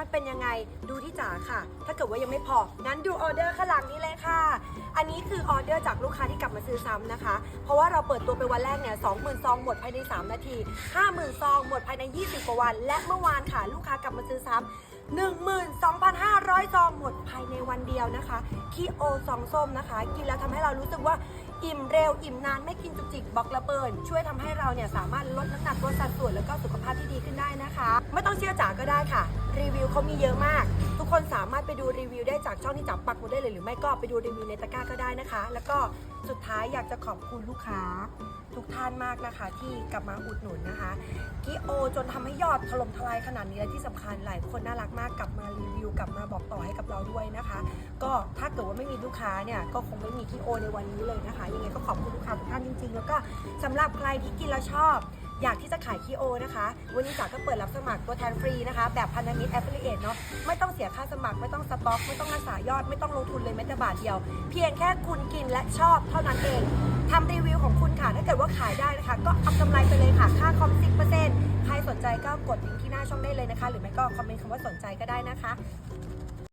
มันเป็นยังไงดูที่จ๋าค่ะ ถ้าเกิดว่ายังไม่พอ งั้นดูออเดอร์ข้างหลังนี้เลยค่ะ อันนี้คือออเดอร์จากลูกค้าที่กลับมาซื้อซ้ำนะคะ เพราะว่าเราเปิดตัวไปวันแรกเนี่ย20,000ซองหมดภายใน 3 นาที50,000ซองหมดภายใน 20กว่าวัน และเมื่อวานค่ะลูกค้ากลับมาซื้อซ้ำ12,500 ซองหมดภายในวันเดียวนะคะคีโอซองส้มนะคะ กินแล้วทำให้เรารู้สึกว่าอิ่มเร็ว อิ่มนานไม่กินจุกจิกบอกระเบิดช่วยทำให้เราเนี่ยสามารถลดน้ำหนักลดสัดส่วนแล้วก็สุขภาพที่ดีขึ้นได้ นะคะ ไม่ต้องเชื่อจ๋าก็ได้ค่ะ รีวิวเขามีเยอะมาก ทุกคนสามารถไปดูรีวิวได้จากช่องที่จ๋าปักหมุดได้เลยหรือไม่ก็ไปดูรีวิวในตะกร้าก็ได้นะคะ แล้วก็สุดท้ายอยากจะขอบคุณลูกค้า ทุกท่านมากนะคะ ที่กลับมาอุดหนุนนะคะกิโอจนทำให้ยอดถล่มทลายขนาดนี้และที่สำคัญหลายคนน่ารักมากกลับมารีวิวกลับมาบอกต่อให้กับเราด้วยนะคะ ก็ถ้าเกิดว่าไม่มีลูกค้าเนี่ยก็คงไม่มีกิโอในวันนี้เลยนะคะยังไงก็ขอบคุณลูกค้าทุกท่านจริง ๆ แล้วก็สำหรับใครที่กินแล้วชอบ อยากที่จะขายคีโอนะคะ วันนี้จ๋าก็เปิดรับสมัครตัวแทนฟรีนะคะ แบบพันธมิตรแอฟเฟลิเอตเนาะไม่ต้องเสียค่าสมัครไม่ต้องสต็อก ไม่ต้องรักษายอด ไม่ต้องลงทุนเลยแม้แต่บาทเดียว เพียงแค่คุณกินและชอบเท่านั้นเองทำรีวิวของคุณค่ะถ้าเกิดว่าขายได้นะคะ ก็เอากำไรไปเลยค่ะค่าคอม10%ใครสนใจก็กดลิงก์ที่หน้าช่องได้เลยนะคะ หรือไม่ก็คอมเมนต์คำว่าสนใจก็ได้นะคะ